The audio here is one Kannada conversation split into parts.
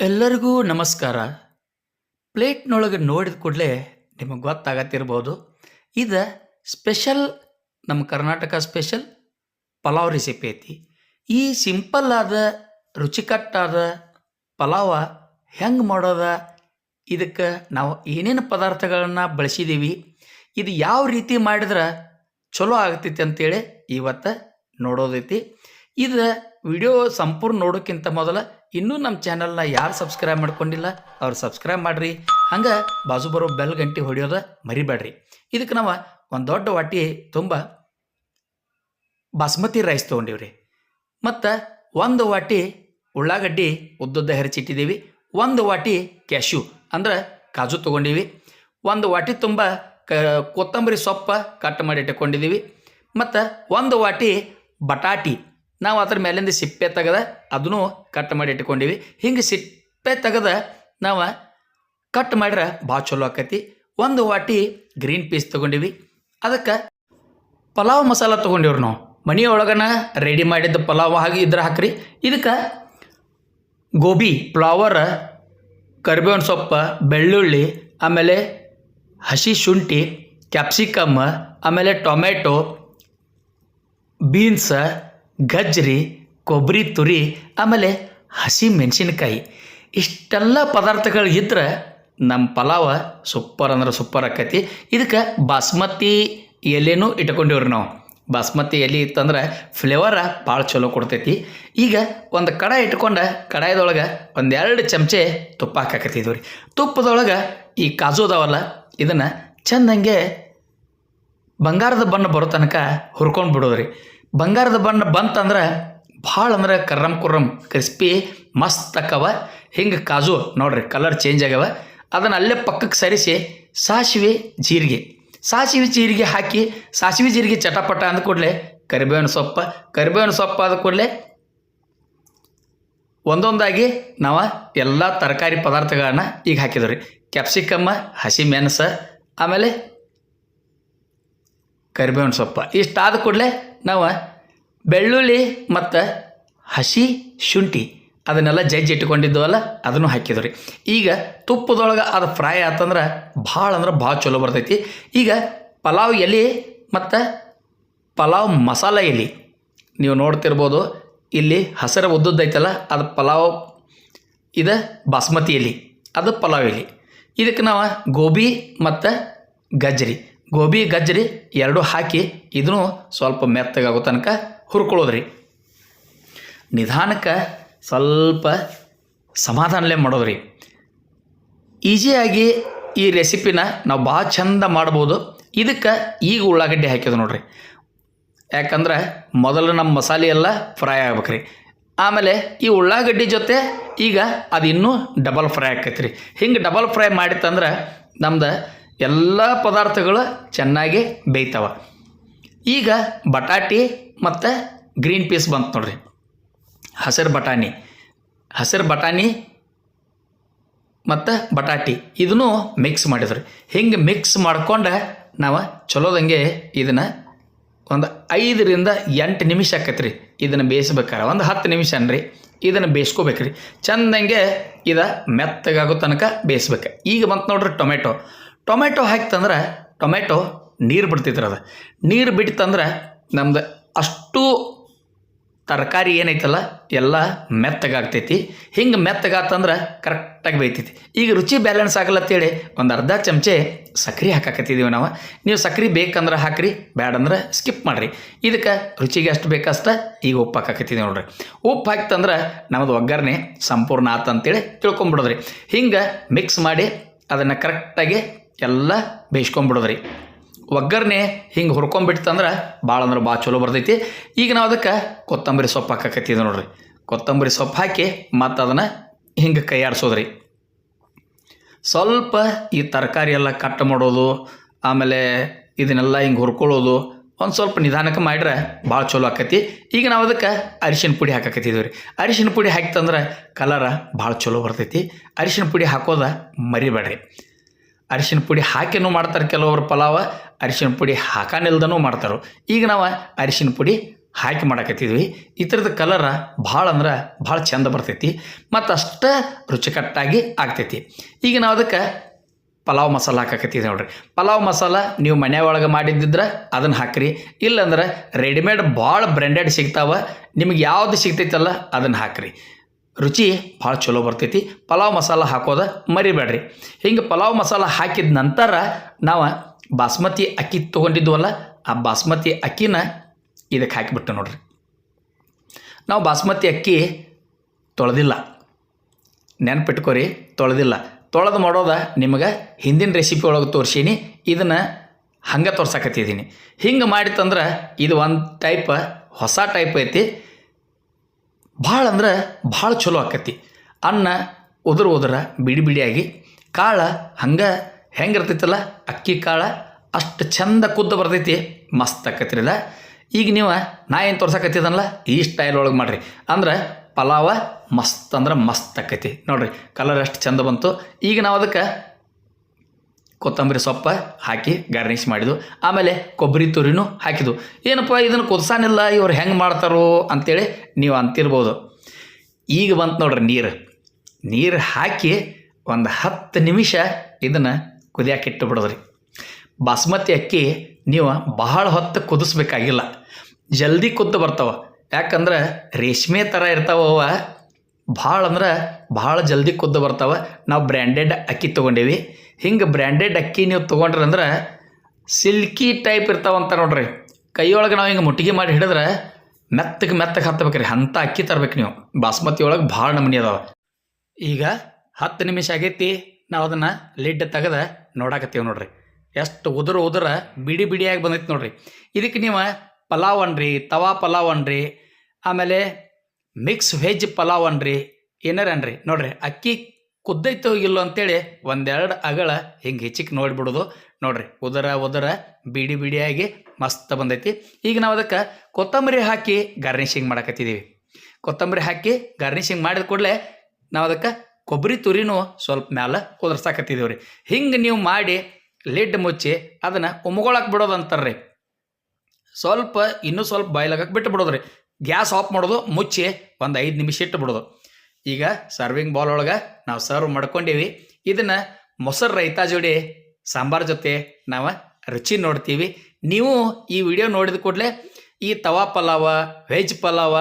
ಎಲ್ಲರಿಗೂ ನಮಸ್ಕಾರ. ಪ್ಲೇಟ್ನೊಳಗೆ ನೋಡಿದ ಕೂಡಲೇ ನಿಮಗೆ ಗೊತ್ತಾಗತ್ತಿರ್ಬೋದು. ಇದು ಸ್ಪೆಷಲ್, ನಮ್ಮ ಕರ್ನಾಟಕ ಸ್ಪೆಷಲ್ ಪಲಾವ್ ರೆಸಿಪಿ ಐತಿ. ಈ ಸಿಂಪಲ್ ಆದ, ರುಚಿಕಟ್ಟಾದ ಪಲಾವ ಹೆಂಗೆ ಮಾಡೋದ? ಇದಕ್ಕೆ ನಾವು ಏನೇನು ಪದಾರ್ಥಗಳನ್ನು ಬಳಸಿದ್ದೀವಿ ಇದು ಯಾವ ರೀತಿ ಮಾಡಿದ್ರೆ ಚಲೋ ಆಗ್ತೈತಿ ಅಂತೇಳಿ ಇವತ್ತು ನೋಡೋದೈತಿ. ಇದು ವಿಡಿಯೋ ಸಂಪೂರ್ಣ ನೋಡೋಕ್ಕಿಂತ ಮೊದಲ ಇನ್ನೂ ನಮ್ಮ ಚಾನಲ್ನ ಯಾರು ಸಬ್ಸ್ಕ್ರೈಬ್ ಮಾಡ್ಕೊಂಡಿಲ್ಲ, ಅವ್ರು ಸಬ್ಸ್ಕ್ರೈಬ್ ಮಾಡಿರಿ. ಹಂಗೆ ಬಾಜು ಬರೋ ಬೆಲ್ ಗಂಟೆ ಹೊಡಿಯೋದ ಮರಿಬೇಡ್ರಿ. ಇದಕ್ಕೆ ನಾವು ಒಂದು ದೊಡ್ಡ ವಾಟಿ ತುಂಬ ಬಾಸ್ಮತಿ ರೈಸ್ ತೊಗೊಂಡಿವ್ರಿ. ಮತ್ತು ಒಂದು ವಾಟಿ ಉಳ್ಳಾಗಡ್ಡಿ ಉದ್ದುದ್ದ ಹೆರಚಿಟ್ಟಿದ್ದೀವಿ. ಒಂದು ವಾಟಿ ಕ್ಯಾಶ್ಯೂ ಅಂದ್ರೆ ಕಾಜು ತೊಗೊಂಡೀವಿ. ಒಂದು ವಾಟಿ ತುಂಬ ಕ ಕೊತ್ತಂಬರಿ ಸೊಪ್ಪು ಕಟ್ ಮಾಡಿ ಇಟ್ಕೊಂಡಿದ್ದೀವಿ. ಮತ್ತು ಒಂದು ವಾಟಿ ಬಟಾಟಿ ನಾವು ಅದ್ರ ಮೇಲಿಂದ ಸಿಪ್ಪೆ ತೆಗೆದ ಅದನ್ನು ಕಟ್ ಮಾಡಿ ಇಟ್ಕೊಂಡಿವಿ. ಹಿಂಗೆ ಸಿಪ್ಪೆ ತೆಗೆದ ನಾವು ಕಟ್ ಮಾಡ್ರೆ ಭಾಳ ಚಲೋ ಆಕೈತಿ. ಒಂದು ವಾಟಿ ಗ್ರೀನ್ ಪೀಸ್ ತೊಗೊಂಡಿವಿ. ಅದಕ್ಕೆ ಪಲಾವ್ ಮಸಾಲ ತೊಗೊಂಡಿವ್ರಿ ನಾವು. ಮನೆಯೊಳಗನ ರೆಡಿ ಮಾಡಿದ್ದ ಪಲಾವ್ ಹಾಗೆ ಇದ್ರೆ ಹಾಕ್ರಿ. ಇದಕ್ಕೆ ಗೋಬಿ ಫ್ಲವರ್ ಕರಿಬೇವಿನ ಸೊಪ್ಪು, ಬೆಳ್ಳುಳ್ಳಿ, ಆಮೇಲೆ ಹಸಿ ಶುಂಠಿ ಕ್ಯಾಪ್ಸಿಕಮ್ ಆಮೇಲೆ ಟೊಮೆಟೊ ಬೀನ್ಸ ಗಜ್ರಿ ಕೊಬ್ಬರಿ ತುರಿ, ಆಮೇಲೆ ಹಸಿ ಮೆಣಸಿನ್ಕಾಯಿ. ಇಷ್ಟೆಲ್ಲ ಪದಾರ್ಥಗಳು ಇದ್ರೆ ನಮ್ಮ ಪಲಾವ ಸೂಪರ್ ಅಂದ್ರೆ ಸೂಪರ್ ಆಕೈತಿ. ಇದಕ್ಕೆ ಬಾಸ್ಮತಿ ಎಲೆನೂ ಇಟ್ಕೊಂಡಿವ್ರಿ ನಾವು. ಬಾಸ್ಮತಿ ಎಲೆ ಇತ್ತಂದ್ರೆ ಫ್ಲೇವರ ಭಾಳ ಚಲೋ ಕೊಡ್ತೈತಿ. ಈಗ ಒಂದು ಕಡಾಯಿ ಇಟ್ಕೊಂಡು ಕಡಾಯದೊಳಗೆ ಒಂದೆರಡು ಚಮಚೆ ತುಪ್ಪ ಹಾಕಾಕತ್ತಿದ್ವಿ ರೀ ತುಪ್ಪದೊಳಗೆ ಈ ಕಾಜು ಅದಾವಲ್ಲ, ಇದನ್ನು ಚೆಂದಂಗೆ ಬಂಗಾರದ ಬಣ್ಣ ಬರೋ ತನಕ ಹುರ್ಕೊಂಡು ಬಿಡೋದ್ರಿ. ಬಂಗಾರದ ಬಣ್ಣ ಬಂತಂದ್ರೆ ಭಾಳ ಅಂದ್ರೆ ಕರ್ರಮ್ ಕುರ್ರಮ್ ಕ್ರಿಸ್ಪಿ, ಮಸ್ತ್ ಅಕ್ಕವ. ಹಿಂಗೆ ಕಾಜು ನೋಡ್ರಿ ಕಲರ್ ಚೇಂಜ್ ಆಗ್ಯಾವ. ಅದನ್ನು ಅಲ್ಲೇ ಪಕ್ಕಕ್ಕೆ ಸರಿಸಿ ಸಾಸಿವೆ ಜೀರಿಗೆ. ಸಾಸಿವೆ ಜೀರಿಗೆ ಹಾಕಿ, ಸಾಸಿವೆ ಜೀರಿಗೆ ಚಟಪಟ ಅಂದ ಕೂಡಲೇ ಕರಿಬೇವಿನ ಸೊಪ್ಪು. ಕರಿಬೇವಿನ ಸೊಪ್ಪು ಆದ ಕೂಡಲೇ ಒಂದೊಂದಾಗಿ ನಾವು ಎಲ್ಲ ತರಕಾರಿ ಪದಾರ್ಥಗಳನ್ನ ಈಗ ಹಾಕಿದ್ವಿ ರೀ. ಕ್ಯಾಪ್ಸಿಕಮ್ಮ, ಹಸಿ ಮೆಣಸು, ಆಮೇಲೆ ಕರಿಬೇವಿನ ಸೊಪ್ಪು. ಇಷ್ಟಾದ ಕೂಡಲೇ ನಾವು ಬೆಳ್ಳುಳ್ಳಿ ಮತ್ತು ಹಸಿ ಶುಂಠಿ ಅದನ್ನೆಲ್ಲ ಜಜ್ಜಿ ಇಟ್ಕೊಂಡಿದ್ದವಲ್ಲ ಅದನ್ನು ಹಾಕಿದ್ರಿ ಈಗ ತುಪ್ಪದೊಳಗೆ ಅದು ಫ್ರೈ ಆತಂದ್ರೆ ಭಾಳ ಅಂದ್ರೆ ಭಾಳ ಚಲೋ ಬರ್ತೈತಿ. ಈಗ ಪಲಾವ್ ಎಲೆ ಮತ್ತು ಪಲಾವ್ ಮಸಾಲ ಎಲೆ, ನೀವು ನೋಡ್ತಿರ್ಬೋದು, ಇಲ್ಲಿ ಹಸಿರು ಉದ್ದುದ್ದೈತಲ್ಲ ಅದು ಪಲಾವ್, ಇದು ಬಾಸ್ಮತಿ ಎಲೆ, ಅದು ಪಲಾವ್ ಎಲೆ. ಇದಕ್ಕೆ ನಾವು ಗೋಬಿ ಮತ್ತು ಗಜ್ರಿ ಗೋಬಿ, ಗಜ್ಜರಿ ಎರಡೂ ಹಾಕಿ ಇದನ್ನು ಸ್ವಲ್ಪ ಮೆತ್ತಗಾಗೋ ತನಕ ಹುರ್ಕೊಳ್ಳೋದ್ರಿ. ನಿಧಾನಕ್ಕೆ ಸ್ವಲ್ಪ ಸಮಾಧಾನಲೇ ಮಾಡೋದ್ರಿ. ಈಜಿಯಾಗಿ ಈ ರೆಸಿಪಿನ ನಾವು ಭಾಳ ಚಂದ ಮಾಡ್ಬೋದು. ಇದಕ್ಕೆ ಈಗ ಉಳ್ಳಾಗಡ್ಡಿ ಹಾಕಿದ್ರು ನೋಡ್ರಿ. ಯಾಕಂದ್ರೆ ಮೊದಲು ನಮ್ಮ ಮಸಾಲೆ ಎಲ್ಲ ಫ್ರೈ ಆಗ್ಬೇಕ್ರಿ. ಆಮೇಲೆ ಈ ಉಳ್ಳಾಗಡ್ಡಿ ಜೊತೆ ಈಗ ಅದು ಇನ್ನೂ ಡಬಲ್ ಫ್ರೈ ಆಕೈತ್ರಿ. ಹಿಂಗೆ ಡಬಲ್ ಫ್ರೈ ಮಾಡಿತ್ತಂದ್ರೆ ನಮ್ದು ಎಲ್ಲ ಪದಾರ್ಥಗಳು ಚೆನ್ನಾಗಿ ಬೇಯ್ತವೆ. ಈಗ ಬಟಾಟಿ ಮತ್ತು ಗ್ರೀನ್ ಪೀಸ್ ಬಂತು ನೋಡ್ರಿ. ಹಸಿರು ಬಟಾಣಿ. ಹಸಿರು ಬಟಾಣಿ ಮತ್ತು ಬಟಾಟಿ. ಇದನ್ನು ಮಿಕ್ಸ್ ಮಾಡಿದ್ರಿ. ಹಿಂಗೆ ಮಿಕ್ಸ್ ಮಾಡ್ಕೊಂಡು ನಾವು ಚಲೋದಂಗೆ ಇದನ್ನು ಒಂದು ಐದರಿಂದ ಎಂಟು ನಿಮಿಷ ಆಕೈತೆ ರೀ ಇದನ್ನು ಬೇಯಿಸ್ಬೇಕಾರೆ. ಒಂದು ಹತ್ತು ನಿಮಿಷ ಅನ್ರಿ. ಇದನ್ನು ಬೇಯಿಸ್ಕೋಬೇಕ್ರಿ. ಚಂದಂಗೆ ಇದು ಮೆತ್ತಗಾಗೋ ತನಕ ಬೇಯಿಸ್ಬೇಕು. ಈಗ ಬಂತು ನೋಡ್ರಿ ಟೊಮೆಟೊ. ಟೊಮೆಟೊ ಹಾಕ್ತಂದ್ರೆ ಟೊಮೆಟೊ ನೀರು ಬಿಡ್ತೈತ್ರಿ ಅದು. ನೀರು ಬಿಡ್ತಂದ್ರೆ ನಮ್ದು ಅಷ್ಟು ತರಕಾರಿ ಏನೈತಲ್ಲ, ಎಲ್ಲ ಮೆತ್ತಗಾಗ್ತೈತಿ. ಹಿಂಗೆ ಮೆತ್ತಗಾತಂದ್ರೆ ಕರೆಕ್ಟಾಗಿ ಬೇಯ್ತೈತಿ. ಈಗ ರುಚಿ ಬ್ಯಾಲೆನ್ಸ್ ಆಗಲತ್ತೇಳಿ ಒಂದು ಅರ್ಧ ಚಮಚೆ ಸಕ್ರೆ ಹಾಕಾಕತ್ತಿದ್ದೀವಿ ನಾವು. ನೀವು ಸಕ್ರೆ ಬೇಕಂದ್ರೆ ಹಾಕ್ರಿ, ಬ್ಯಾಡಂದ್ರೆ ಸ್ಕಿಪ್ ಮಾಡಿರಿ. ಇದಕ್ಕೆ ರುಚಿಗೆ ಅಷ್ಟು ಬೇಕಷ್ಟ, ಈಗ ಉಪ್ಪು ಹಾಕಾಕತ್ತಿದ್ದೀವಿ ನೋಡ್ರಿ. ಉಪ್ಪು ಹಾಕ್ತಂದ್ರೆ ನಮ್ಮದು ಒಗ್ಗರಣೆ ಸಂಪೂರ್ಣ ಆತಂತೇಳಿ ತಿಳ್ಕೊಂಬಿಡೋದ್ರಿ. ಹಿಂಗೆ ಮಿಕ್ಸ್ ಮಾಡಿ ಅದನ್ನು ಕರೆಕ್ಟಾಗಿ ಎಲ್ಲ ಬೇಯಿಸ್ಕೊಂಬಿಡೋದ್ರಿ ಒಗ್ಗರಣೆ ಹಿಂಗೆ ಹುರ್ಕೊಂಬಿಡ್ತಂದ್ರೆ ಭಾಳ ಅಂದ್ರೆ ಭಾಳ ಚಲೋ ಬರ್ತೈತಿ. ಈಗ ನಾವು ಅದಕ್ಕೆ ಕೊತ್ತಂಬರಿ ಸೊಪ್ಪು ಹಾಕಾಕತ್ತೀವಿ ನೋಡ್ರಿ. ಕೊತ್ತಂಬರಿ ಸೊಪ್ಪು ಹಾಕಿ ಮತ್ತು ಅದನ್ನು ಹಿಂಗೆ ಕೈ ಆಡಿಸೋದ್ರಿ ಸ್ವಲ್ಪ ಈ ತರಕಾರಿ ಎಲ್ಲ ಕಟ್ ಮಾಡೋದು, ಆಮೇಲೆ ಇದನ್ನೆಲ್ಲ ಹಿಂಗೆ ಹುರ್ಕೊಳ್ಳೋದು ಒಂದು ಸ್ವಲ್ಪ ನಿಧಾನಕ್ಕೆ ಮಾಡಿದ್ರೆ ಭಾಳ ಚಲೋ ಆಕತಿ ಈಗ ನಾವು ಅದಕ್ಕೆ ಅರಿಶಿನ ಪುಡಿ ಹಾಕಕತ್ತಿದ್ದೀವಿ ರೀ ಅರಿಶಿನ ಪುಡಿ ಹಾಕ್ತಂದ್ರೆ ಕಲರ ಭಾಳ ಚಲೋ ಬರ್ತೈತಿ. ಅರಿಶಿನ ಪುಡಿ ಹಾಕೋದ ಮರಿಬೇಡ್ರಿ. ಅರಿಶಿನ ಪುಡಿ ಹಾಕಿನೂ ಮಾಡ್ತಾರೆ ಕೆಲವರು ಪಲಾವ, ಅರಿಶಿನ ಪುಡಿ ಹಾಕಾನಿಲ್ದನೂ ಮಾಡ್ತಾರೆ. ಈಗ ನಾವು ಅರಿಶಿನ ಪುಡಿ ಹಾಕಿ ಮಾಡಕತ್ತಿದ್ವಿ. ಈ ಥರದ ಕಲರ ಭಾಳ ಅಂದ್ರೆ ಭಾಳ ಚಂದ ಬರ್ತೈತಿ, ಮತ್ತು ಅಷ್ಟೇ ರುಚಿಕಟ್ಟಾಗಿ ಆಗ್ತೈತಿ. ಈಗ ನಾವು ಅದಕ್ಕೆ ಪಲಾವ್ ಮಸಾಲ ಹಾಕಕತ್ತಿದ್ದೆ ನೋಡ್ರಿ. ಪಲಾವ್ ಮಸಾಲ ನೀವು ಮನೆ ಒಳಗೆ ಮಾಡಿದ್ದಿದ್ರೆ ಅದನ್ನು ಹಾಕ್ರಿ. ಇಲ್ಲಂದ್ರೆ ರೆಡಿಮೇಡ್ ಭಾಳ ಬ್ರ್ಯಾಂಡೆಡ್ ಸಿಗ್ತಾವೆ, ನಿಮ್ಗೆ ಯಾವ್ದು ಸಿಗ್ತೈತಲ್ಲ ಅದನ್ನು ಹಾಕ್ರಿ. ರುಚಿ ಭಾಳ ಚಲೋ ಬರ್ತೈತಿ. ಪಲಾವ್ ಮಸಾಲ ಹಾಕೋದ ಮರಿಬೇಡ್ರಿ. ಹಿಂಗೆ ಪಲಾವ್ ಮಸಾಲ ಹಾಕಿದ ನಂತರ ನಾವು ಬಾಸ್ಮತಿ ಅಕ್ಕಿ ತೊಗೊಂಡಿದ್ವಲ್ಲ, ಆ ಬಾಸ್ಮತಿ ಅಕ್ಕಿನ ಇದಕ್ಕೆ ಹಾಕಿಬಿಟ್ಟು ನೋಡ್ರಿ. ನಾವು ಬಾಸ್ಮತಿ ಅಕ್ಕಿ ತೊಳೆದಿಲ್ಲ. ನೆನಪಿಟ್ಕೋರಿ, ತೊಳೆದಿಲ್ಲ. ತೊಳೆದು ಮಾಡೋದ ನಿಮಗೆ ಹಿಂದಿನ ರೆಸಿಪಿ ಒಳಗೆ ತೋರಿಸೀನಿ, ಇದನ್ನು ಹಂಗೆ ತೋರ್ಸಕತ್ತಿದ್ದೀನಿ ಹಿಂಗೆ ಮಾಡಿತಂದ್ರೆ ಇದು ಒಂದು ಟೈಪ್ ಹೊಸ ಟೈಪ್ ಐತಿ. ಭಾಳ ಅಂದ್ರೆ ಭಾಳ ಚಲೋ ಆಕತಿ. ಅನ್ನ ಉದುರು ಉದುರ ಬಿಡಿ ಬಿಡಿಯಾಗಿ, ಕಾಳ ಹಂಗೆ ಹೆಂಗಿರ್ತೈತಲ್ಲ ಅಕ್ಕಿ ಕಾಳ ಅಷ್ಟು ಚಂದ ಕುದ್ದು ಬರ್ತೈತಿ, ಮಸ್ತ್ ಆಕತ್ರಿದ ಈಗ ನೀವು ನಾ ಏನು ತೋರ್ಸಕತ್ತಿದನಲ್ಲ, ಈ ಸ್ಟೈಲ್ ಒಳಗೆ ಮಾಡಿರಿ. ಅಂದ್ರೆ ಪಲಾವ ಮಸ್ತ್ ಅಂದ್ರೆ ಮಸ್ತ್ ಆಕೈತಿ. ನೋಡ್ರಿ ಕಲರ್ ಎಷ್ಟು ಚಂದ ಬಂತು. ಈಗ ನಾವು ಅದಕ್ಕೆ ಕೊತ್ತಂಬರಿ ಸೊಪ್ಪ ಹಾಕಿ ಗಾರ್ನಿಷ್ ಮಾಡಿದ್ವು ಆಮೇಲೆ ಕೊಬ್ಬರಿ ತುರಿನೂ ಹಾಕಿದ್ವು ಏನಪ್ಪ ಇದನ್ನು ಕುದಿಸಾನಿಲ್ಲ, ಇವ್ರು ಹೆಂಗೆ ಮಾಡ್ತಾರೋ ಅಂತೇಳಿ ನೀವು ಅಂತಿರ್ಬೋದು. ಈಗ ಬಂತು ನೋಡ್ರಿ ನೀರು. ನೀರು ಹಾಕಿ ಒಂದು ಹತ್ತು ನಿಮಿಷ ಇದನ್ನು ಕುದಿಯಾಕೆ ಇಟ್ಟು ಬಿಡೋದ್ರಿ ಬಾಸ್ಮತಿ ಅಕ್ಕಿ ನೀವು ಬಹಳ ಹೊತ್ತು ಕುದಿಸ್ಬೇಕಾಗಿಲ್ಲ. ಜಲ್ದಿ ಕುದ್ದು ಬರ್ತಾವೆ. ಯಾಕಂದ್ರೆ ರೇಷ್ಮೆ ಥರ ಇರ್ತಾವ ಅವ ಭಾಳ ಅಂದ್ರೆ ಭಾಳ ಜಲ್ದಿ ಕುದ್ದು ಬರ್ತಾವೆ. ನಾವು ಬ್ರ್ಯಾಂಡೆಡ್ ಅಕ್ಕಿ ತೊಗೊಂಡೇವಿ. ಹಿಂಗೆ ಬ್ರ್ಯಾಂಡೆಡ್ ಅಕ್ಕಿ ನೀವು ತೊಗೊಂಡ್ರಿ ಅಂದ್ರೆ ಸಿಲ್ಕಿ ಟೈಪ್ ಇರ್ತಾವಂತ ನೋಡ್ರಿ. ಕೈಯೊಳಗೆ ನಾವು ಹಿಂಗೆ ಮುಟ್ಟಿಗೆ ಮಾಡಿ ಹಿಡಿದ್ರೆ ಮೆತ್ತಗೆ ಮೆತ್ತಗೆ ಹತ್ತಬೇಕ್ರಿ. ಅಂಥ ಅಕ್ಕಿ ತರ್ಬೇಕು ನೀವು. ಬಾಸ್ಮತಿ ಒಳಗೆ ಭಾಳ ನಮೂನಿ ಅದಾವ. ಈಗ ಹತ್ತು ನಿಮಿಷ ಆಗೈತಿ. ನಾವು ಅದನ್ನು ಲಿಡ್ ತೆಗೆದು ನೋಡಾಕತ್ತೀವಿ ನೋಡ್ರಿ. ಎಷ್ಟು ಉದುರು ಉದುರ ಬಿಡಿ ಬಿಡಿಯಾಗಿ ಬಂದೈತಿ ನೋಡ್ರಿ. ಇದಕ್ಕೆ ನೀವು ಪಲಾವ್ ಅನ್ರಿ, ತವಾ ಪಲಾವ್ ಅನ್ರಿ, ಆಮೇಲೆ ಮಿಕ್ಸ್ ವೆಜ್ ಪಲಾವ್ ಅನ್ರಿ, ಏನಾರ ಅನ್ರಿ. ನೋಡ್ರಿ, ಅಕ್ಕಿ ಕುದ್ದೈತೋ ಇಲ್ಲೋ ಅಂತೇಳಿ ಒಂದೆರಡು ಅಗಳ ಹಿಂಗೆ ಹೆಚ್ಚಿಗೆ ನೋಡಿಬಿಡೋದು. ನೋಡ್ರಿ, ಉದರ ಉದರ ಬಿಡಿ ಬಿಡಿಯಾಗಿ ಮಸ್ತ್ ಬಂದೈತಿ. ಈಗ ನಾವು ಅದಕ್ಕೆ ಕೊತ್ತಂಬರಿ ಹಾಕಿ ಗಾರ್ನಿಷಿಂಗ್ ಮಾಡಕತ್ತಿದ್ದೀವಿ ಕೊತ್ತಂಬರಿ ಹಾಕಿ ಗಾರ್ನಿಷಿಂಗ್ ಮಾಡಿದ ಕೂಡಲೇ ನಾವು ಅದಕ್ಕೆ ಕೊಬ್ಬರಿ ತುರಿನೂ ಸ್ವಲ್ಪ ಮ್ಯಾಲೆ ಉದುರ್ಸಾಕತ್ತಿದ್ದೀವಿ ರೀ ಹಿಂಗೆ ನೀವು ಮಾಡಿ ಲಿಡ್ ಮುಚ್ಚಿ ಅದನ್ನು ಉಮ್ಗೊಳಕ್ಕೆ ಬಿಡೋದು ಅಂತಾರ್ರಿ ಸ್ವಲ್ಪ, ಇನ್ನೂ ಸ್ವಲ್ಪ ಬಾಯ್ಲಾಗಕ್ಕೆ ಬಿಟ್ಟು ಬಿಡೋದ್ರಿ ಗ್ಯಾಸ್ ಆಫ್ ಮಾಡೋದು, ಮುಚ್ಚಿ ಒಂದು ಐದು ನಿಮಿಷ ಇಟ್ಟು ಬಿಡೋದು. ಈಗ ಸರ್ವಿಂಗ್ ಬಾಲ್ ಒಳಗೆ ನಾವು ಸರ್ವ್ ಮಾಡ್ಕೊಂಡೀವಿ. ಇದನ್ನು ಮೊಸರು ರೈತಾ ಜೋಡಿ, ಸಾಂಬಾರ್ ಜೊತೆ ನಾವು ರುಚಿ ನೋಡ್ತೀವಿ. ನೀವು ಈ ವಿಡಿಯೋ ನೋಡಿದ ಕೂಡಲೇ ಈ ತವಾ ಪಲಾವ, ವೆಜ್ ಪಲಾವ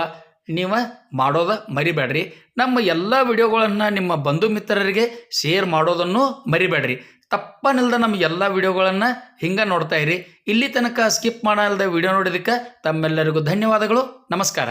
ನೀವು ಮಾಡೋದ ಮರಿಬೇಡ್ರಿ ನಮ್ಮ ಎಲ್ಲ ವಿಡಿಯೋಗಳನ್ನು ನಿಮ್ಮ ಬಂಧು ಮಿತ್ರರಿಗೆ ಶೇರ್ ಮಾಡೋದನ್ನು ಮರಿಬೇಡ್ರಿ ತಪ್ಪನಿಲ್ದ ನಮ್ಮ ಎಲ್ಲ ವಿಡಿಯೋಗಳನ್ನು ಹಿಂಗೆ ನೋಡ್ತಾ ಇರಿ. ಇಲ್ಲಿ ತನಕ ಸ್ಕಿಪ್ ಮಾಡಲ್ದ ವಿಡಿಯೋ ನೋಡಿದಕ್ಕೆ ತಮ್ಮೆಲ್ಲರಿಗೂ ಧನ್ಯವಾದಗಳು. ನಮಸ್ಕಾರ.